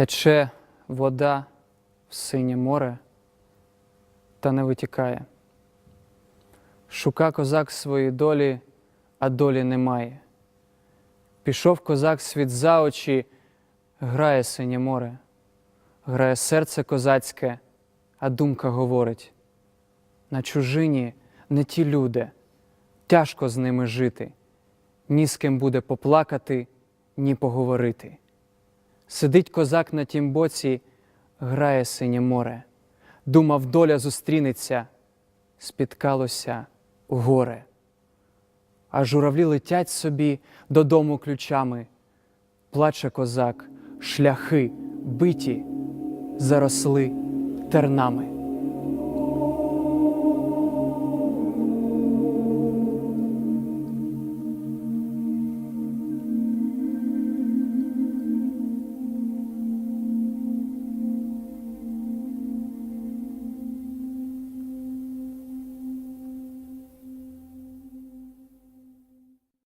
Тече вода в синє море та не витікає. Шука козак своєї долі, а долі немає. Пішов козак світ за очі, грає синє море, грає серце козацьке, а думка говорить: на чужині не ті люди, тяжко з ними жити, ні з ким буде поплакати, ні поговорити. Сидить козак на тім боці, грає синє море, думав, доля зустрінеться, спіткалося горе. А журавлі летять собі додому ключами. Плаче козак, шляхи биті, заросли тернами.